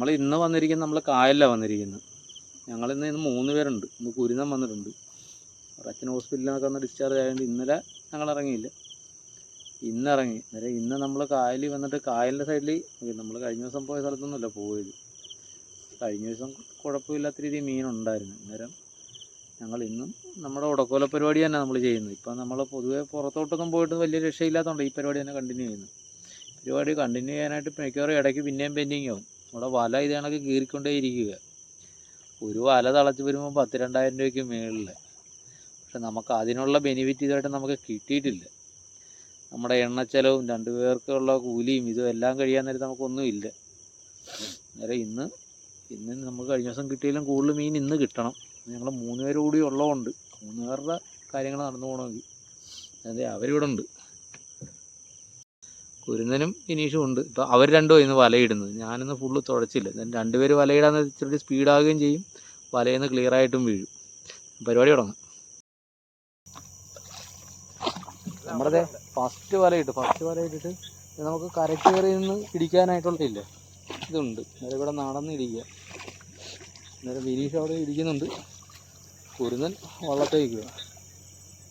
നമ്മൾ ഇന്ന് വന്നിരിക്കുന്നത് നമ്മൾ കായലിലാണ് വന്നിരിക്കുന്നത്. ഞങ്ങളിന്ന് ഇന്ന് മൂന്ന് പേരുണ്ട്. ഇന്ന് കുരുന്നം വന്നിട്ടുണ്ട്. അച്ഛൻ ഹോസ്പിറ്റലിൽ വന്ന് ഡിസ്ചാർജ് ആയതുകൊണ്ട് ഇന്നലെ ഞങ്ങൾ ഇറങ്ങിയില്ല ഇന്ന് ഇറങ്ങി അന്നേരം ഇന്ന് നമ്മൾ കായലിൽ വന്നിട്ട് കായലിന്റെ സൈഡിൽ നമ്മൾ കഴിഞ്ഞ ദിവസം പോയ സ്ഥലത്തൊന്നുമല്ല പോയത്. കഴിഞ്ഞ ദിവസം കുഴപ്പമില്ലാത്ത രീതിയിൽ മീനുണ്ടായിരുന്നു അന്നേരം ഞങ്ങൾ ഇന്നും നമ്മുടെ ഉടക്കോല പരിപാടി തന്നെ നമ്മൾ ചെയ്യുന്നത്. ഇപ്പം നമ്മൾ പൊതുവെ പുറത്തോട്ടൊന്നും പോയിട്ട് വലിയ രക്ഷയില്ലാത്തതുകൊണ്ട് ഈ പരിപാടി തന്നെ കണ്ടിന്യൂ ചെയ്യുന്നു. പരിപാടി കണ്ടിന്യൂ ചെയ്യാനായിട്ട് മിക്കവാറും ഇടയ്ക്ക് പിന്നെയും പെൻഡിങ് ആവും. നമ്മുടെ വല ഇത് കണക്ക് കീറിക്കൊണ്ടേ ഇരിക്കുക. ഒരു വല തളച്ച് വരുമ്പോൾ പത്ത് രണ്ടായിരം രൂപയ്ക്ക് മേളിൽ പക്ഷെ നമുക്ക് അതിനുള്ള ബെനിഫിറ്റ് ഇതായിട്ട് നമുക്ക് കിട്ടിയിട്ടില്ല. നമ്മുടെ എണ്ണച്ചെലവും രണ്ടു പേർക്കുള്ള കൂലിയും ഇതും എല്ലാം കഴിയാൻ നേരത്ത് നമുക്കൊന്നുമില്ല അന്നേരം ഇന്ന് ഇന്ന് നമുക്ക് കഴിഞ്ഞ ദിവസം കിട്ടിയാലും കൂടുതൽ മീൻ ഇന്ന് കിട്ടണം. ഞങ്ങൾ മൂന്ന് കൂടി ഉള്ളതുകൊണ്ട് മൂന്ന് പേരുടെ കാര്യങ്ങൾ നടന്നു പോകണമെങ്കിൽ അതെ അവരിവിടെ ഉണ്ട് കുരുന്നനും ഇനീഷും ഉണ്ട്. ഇപ്പോൾ അവർ രണ്ടും ഇന്ന് വലയിടുന്നത്. ഞാനിന്ന് ഫുള്ള് തുഴച്ചില്ല ഞാൻ രണ്ടുപേര് വലയിടാൻ ഇച്ചിരി സ്പീഡാകുകയും ചെയ്യും. വലയിൽ നിന്ന് ക്ലിയർ ആയിട്ടും വീഴും. പരിപാടി തുടങ്ങാം. നമ്മുടെ ഫസ്റ്റ് വലയിട്ട് ഫസ്റ്റ് വല ഇട്ടിട്ട് നമുക്ക് കരയ്ക്ക് കയറി നിന്ന് ഇടിക്കാനായിട്ടുള്ളതില്ല ഇതുണ്ട്. അന്നേരം ഇവിടെ നടന്ന് ഇടിക്കുക. അന്നേരം വിനീഷ് അവിടെ ഇടിക്കുന്നുണ്ട് കുരുന്നൻ വള്ളത്തേക്ക്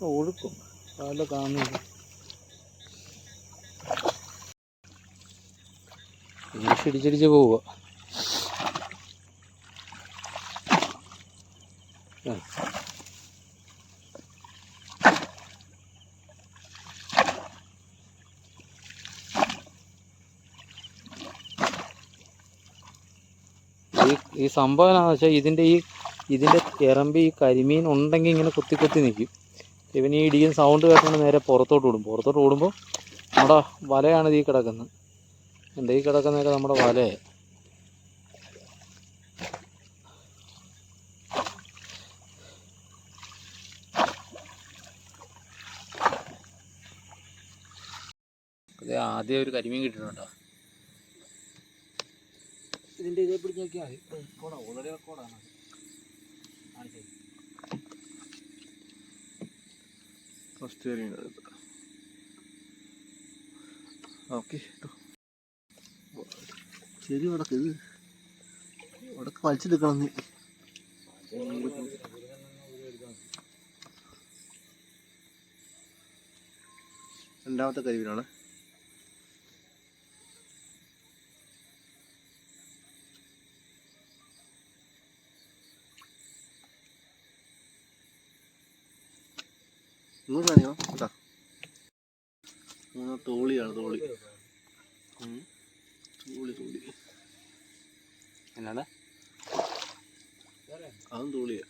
ഒഴുക്കും. അതെല്ലാം കാണുന്നില്ല വിനീഷ് ഇടിച്ചിടിച്ച് പോവുക. ഈ ഈ സംഭവം എന്താണെന്ന് വെച്ചാൽ ഇതിന്റെ ഈ ഇതിന്റെ ഇറമ്പ് ഈ കരിമീൻ ഉണ്ടെങ്കിൽ ഇങ്ങനെ കുത്തി കുത്തി നിൽക്കും ഇവൻ ഈ ഇടിക്കുന്ന സൗണ്ട് കേട്ടുകൊണ്ട് നേരെ പുറത്തോട്ട് ഓടും. പുറത്തോട്ട് ഓടുമ്പോൾ നമ്മുടെ വലയാണ് ഈ കിടക്കുന്നത്. എന്റെ ഈ കിടക്കുന്നതൊക്കെ നമ്മുടെ വലയെ ആദ്യം ഒരു കരിമീൻ കിട്ടിയിട്ടുണ്ടോ ഇതിന്റെ ഇതേ പിടിച്ച് നോക്കിയാൽ മതി. റെക്കോർഡാ ഓൾറെഡി റെക്കോർഡാണ് ഫസ്റ്റ് കരിമീൻ ഓക്കെ ശരി വടക്ക്. ഇത് വടക്ക് വലിച്ചെടുക്കണം നീ രണ്ടാമത്തെ കരിമീനാണ്. ഇങ്ങോട്ട് കാണിക്കണം? കേട്ടാ മൂന്ന് തോളിയാണ് തോളി. തോളി തൂളി എന്നാണ്? അതും തോളിയാ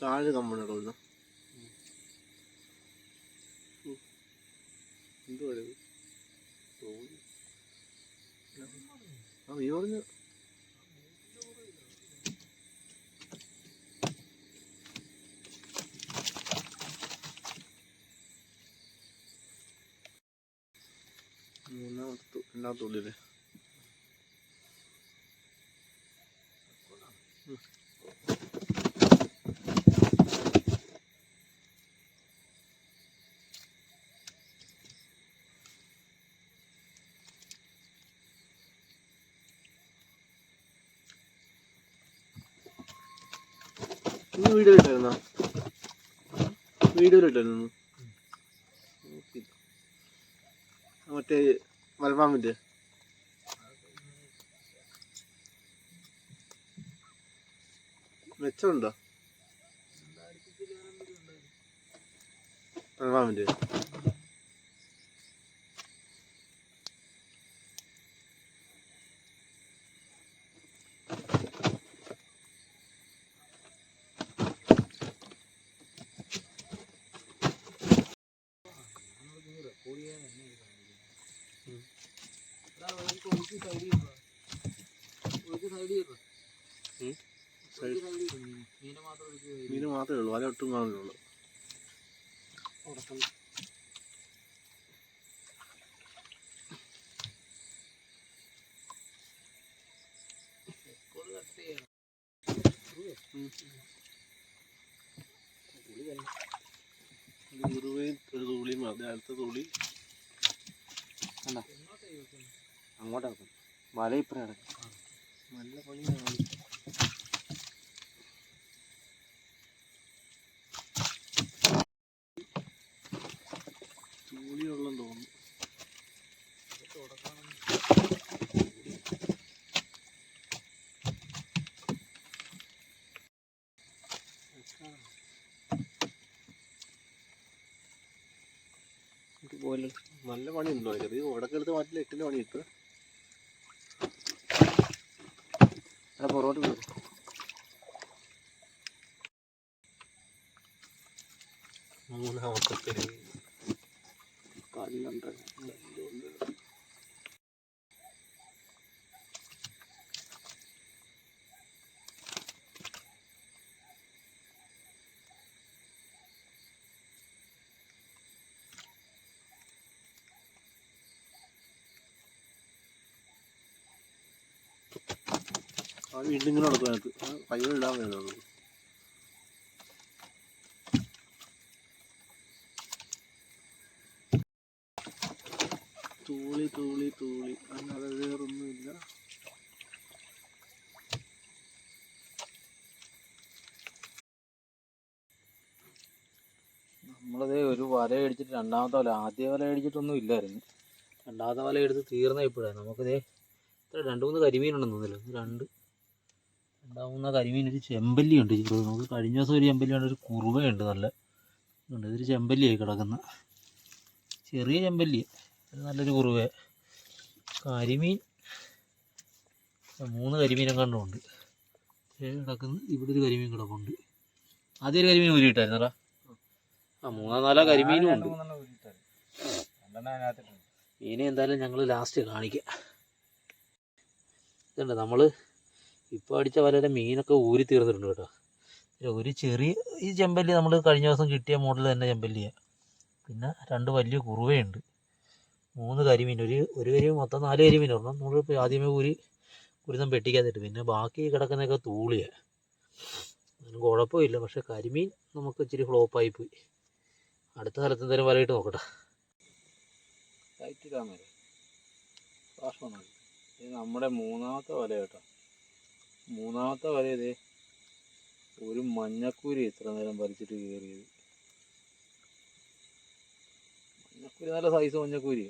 താഴെ കമ്പണി കേട്ടോ എന്തുവാ ഇത്? തോളി. ആ നീ പറഞ്ഞു. മൂന്നാമത്തെ രണ്ടാമത്തെ വീഡിയോ മറ്റേ മലപ്പാമ്പിന്റെ മെച്ചമുണ്ടോ? മലപ്പാമ്പിന്റെ മീന് മാത്രമേ ഉള്ളൂ. വല ഒട്ടും കാണുന്നുള്ളൂ ഒരു തുള്ളിയും മതി. അടുത്ത തുള്ളി. അങ്ങോട്ടാക്കും. വല ഇപ്പറ നല്ല പണി തോന്നുന്നു. പോലെ നല്ല പണിയുണ്ടോ? ഇത് ഉടക്കെടുത്ത് മാറ്റില്ല എട്ടിന് പണി കിട്ടുക പുറകോട്ട് പോകും മൂന്നാമത്തെ കല്ലുണ്ട് ആ വീണ്ടും ഇങ്ങനെ നടക്കും അതിനകത്ത്. കൈകൾ ഇടാൻ വരുന്നത് തൂളി തൂളി തൂളി. അല്ലാതെ വേറൊന്നുമില്ല. നമ്മളത് ഒരു വല അടിച്ചിട്ട് രണ്ടാമത്തെ വല ആദ്യ വല അടിച്ചിട്ടൊന്നും ഇല്ലായിരുന്നു. രണ്ടാമത്തെ വല എടുത്ത് തീർന്ന ഇപ്പോഴാണ് നമുക്കിതേ ഇത്ര രണ്ട് മൂന്ന് കരിമീനുണ്ടെന്ന് തോന്നുന്നില്ല രണ്ട് രണ്ടാമൂന്ന് കരിമീൻ ഒരു ചെമ്പല്ലി ഉണ്ട്. നമുക്ക് കഴിഞ്ഞ ദിവസം ഒരു ചെമ്പല്ലി ഉണ്ട് ഒരു കുറുവയുണ്ട് നല്ല. ഉണ്ട് ഇതൊരു ചെമ്പല്ലിയായി കിടക്കുന്ന. ചെറിയ ചെമ്പല്ലി. നല്ലൊരു കുറുവ. കരിമീൻ. മൂന്ന് കരിമീനും കണ്ടുണ്ട് കിടക്കുന്നു. ഇവിടെ ഒരു കരിമീൻ കിടപ്പുണ്ട്. ആദ്യം ഒരു കരിമീൻ ഊരിയിട്ടായിരുന്നടാ ആ മൂന്നോ നാലോ കരിമീനും ഉണ്ട്. മീനെ എന്തായാലും ഞങ്ങൾ ലാസ്റ്റ് കാണിക്കാം. ഇതുണ്ട്. നമ്മൾ ഇപ്പോൾ അടിച്ച വലയുടെ മീനൊക്കെ ഊരി തീർന്നിട്ടുണ്ട് കേട്ടോ. ഒരു ചെറിയ ഈ ചെമ്പല്ലി നമ്മൾ കഴിഞ്ഞ ദിവസം കിട്ടിയ മോഡൽ തന്നെ ചെമ്പല്ലിയാണ് പിന്നെ രണ്ട് വലിയ കുറുവയുണ്ട്. മൂന്ന് കരിമീൻ ഒരു ഒരു കരിമീൻ മൊത്തം നാല് കരിമീൻ ഒരെണ്ണം. നമ്മളിപ്പോൾ ആദ്യമേ ഊരി കുരുതം പെട്ടിക്കാത്തിട്ട് പിന്നെ ബാക്കി കിടക്കുന്നതൊക്കെ തൂളിയാണ് അതിന് കുഴപ്പമില്ല. പക്ഷേ കരിമീൻ നമുക്ക് ഇച്ചിരി ഫ്ലോപ്പായി പോയി. അടുത്ത സ്ഥലത്ത് എന്തായാലും വലയിട്ട് നോക്കട്ടെ. നമ്മുടെ മൂന്നാമത്തെ വല കേട്ടോ. മൂന്നാമത്തെ വല ഇതേ ഒരു മഞ്ഞക്കൂരി ഇത്ര നേരം വലിച്ചിട്ട് കയറിയത്. മഞ്ഞക്കൂരി നല്ല സൈസ് മഞ്ഞക്കൂരി.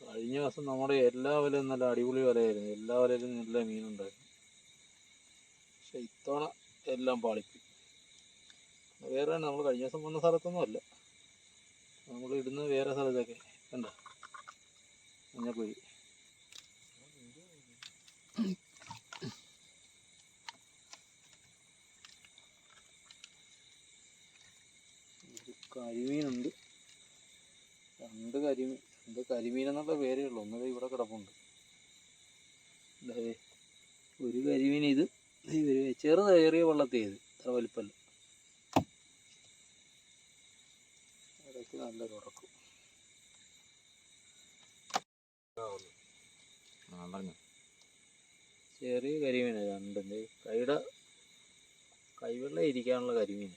കഴിഞ്ഞ ദിവസം നമ്മുടെ എല്ലാ വലയും നല്ല അടിപൊളി വലയായിരുന്നു. എല്ലാ വലയിലും നല്ല മീനുണ്ടായിരുന്നു. പക്ഷെ ഇത്തവണ എല്ലാം പാളിപ്പോയി. വേറെ നമ്മൾ കഴിഞ്ഞ ദിവസം വന്ന സ്ഥലത്തൊന്നും അല്ല. നമ്മൾ ഇടുന്നത് വേറെ സ്ഥലത്തൊക്കെ കണ്ട? ഒരു കരിമീനുണ്ട്. രണ്ട് കരിമീൻ രണ്ട് കരിമീൻ എന്നുള്ള പേരേ ഉള്ളൂ. ഒന്നത് ഇവിടെ കിടപ്പുണ്ട്. ഒരു കരിമീൻ ഇത്. ചെറുതേറിയ ഇത്. അത്ര വലിപ്പമല്ല ഇടയ്ക്ക് നല്ല ഉറക്കും. ചെറിയ കരിമീന രണ്ടും. ദേ കൈയുടെ കൈവെള്ള ഇരിക്കാനുള്ള കരിമീൻ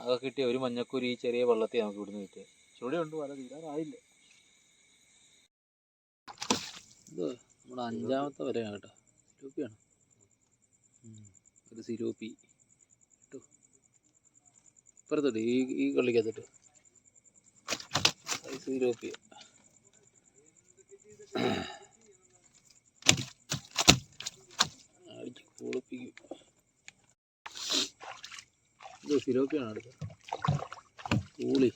ആകെ കിട്ടിയ ഒരു മഞ്ഞക്കുരി ഈ ചെറിയ വെള്ളത്തിൽ നമുക്ക് ഇവിടുന്ന് കിട്ടിയ. ചുളിയുണ്ട് വല തീരാറായില്ല. ഇത് നമ്മുടെ അഞ്ചാമത്തെ വരെയാണ് കേട്ടോ. സിലോപ്പിയാണ് ഒരു സിലോപ്പി കേട്ടോ ഇപ്പുറത്തോട്ട് ഈ ഈ കള്ളിക്കകത്തിട്ട് സിലോപ്പിയ ഇത് സിലോപ്പിയാണ് അടുത്ത് തൂളി.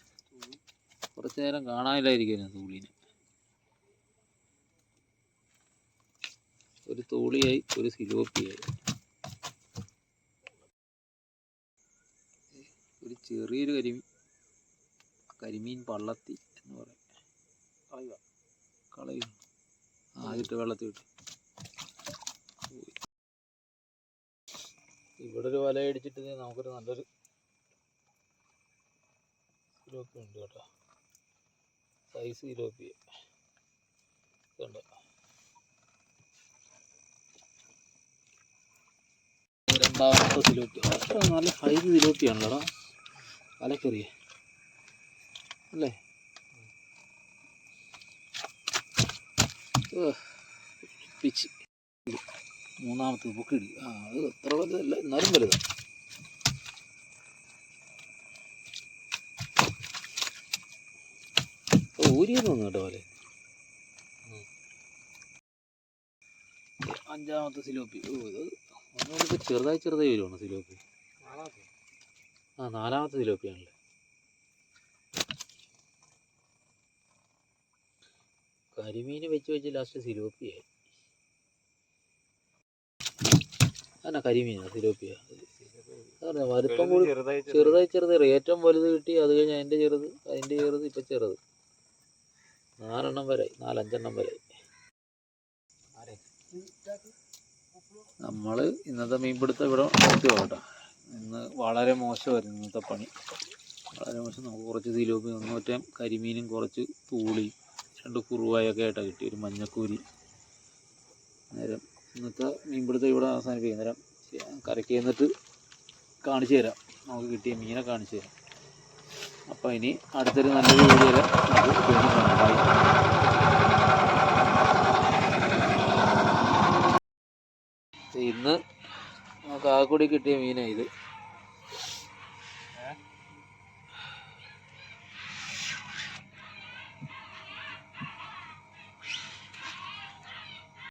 കുറച്ച് നേരം കാണാനില്ലായിരിക്കും തൂളിനെ. ഒരു തോളിയായി ഒരു സിലോപ്പിയായി. ഒരു ചെറിയൊരു കരിമീൻ കരിമീൻ പള്ളത്തി എന്ന് പറയും. കളയും കളയുക. ആദ്യത്തെ വെള്ളത്തിൽ ഇട്ട്. ഇവിടെ ഒരു വല അടിച്ചിട്ട് നമുക്കൊരു നല്ലൊരു സിലോപ്പി ഉണ്ട് കേട്ടോ. സൈസ് സിലോപ്പി കണ്ടോ? രണ്ടാമത്തെ സിലോപ്പി നല്ല സൈസ് സിലോപ്പിയാണല്ലോടാ അലക്കറിയേ അല്ലേ? പിച്ച്. മൂന്നാമത്തെ പൊക്കിടി ആ അത് അത്ര വലുതല്ല എന്നാലും വലുതാണ് കേട്ടോ അഞ്ചാമത്തെ സിലോപ്പി ഓ ഇത് ഒന്നുകൂടി ചെറുതായി ചെറുതായി വരുവാണ് സിലോപ്പി? ആ നാലാമത്തെ സിലോപ്പിയാണല്ലേ. കരിമീൻ വെച്ച് വെച്ച് ലാസ്റ്റ് സിലോപ്പിയായി. അല്ല കരിമീനാണ് സിലോപ്പിയ. വലുപ്പം കൂടി ചെറുതായി ചെറുതായി. ചെറുതായി ഏറ്റവും വലുത് കിട്ടി അത് കഴിഞ്ഞ് അതിന്റെ ചെറുത് അതിന്റെ ചെറുത് ഇപ്പം ചെറുത്. നാലെണ്ണം വരെ നാലഞ്ചെണ്ണം വരെ നമ്മൾ ഇന്നത്തെ മീൻപിടുത്തം ഇവിടെ നിർത്തി കേട്ടോ ഇന്ന് വളരെ മോശമായിരുന്നു ഇന്നത്തെ പണി. വളരെ മോശം. നമുക്ക് കുറച്ച് സിലോപ്പി ഒന്നൂറ്റം കരിമീനും കുറച്ച് തൂളി രണ്ട് കുറുവായൊക്കെ ആയിട്ടാണ് കിട്ടി ഒരു മഞ്ഞക്കൂരി. നേരം. ഇന്നത്തെ മീൻപിടുത്തം ഇവിടെ അവസാനിപ്പിക്കും. നേരം കരയ്ക്ക് എന്നിട്ട് കാണിച്ചു തരാം. നമുക്ക് കിട്ടിയ മീനെ കാണിച്ചു തരാം. അപ്പോൾ ഇനി അടുത്തൊരു നല്ലൊരു വീഡിയോയിൽ നമുക്ക് കാണാം. ഇന്ന് നമുക്ക് ആ കൂടി കിട്ടിയ മീനാണ് ഇത്.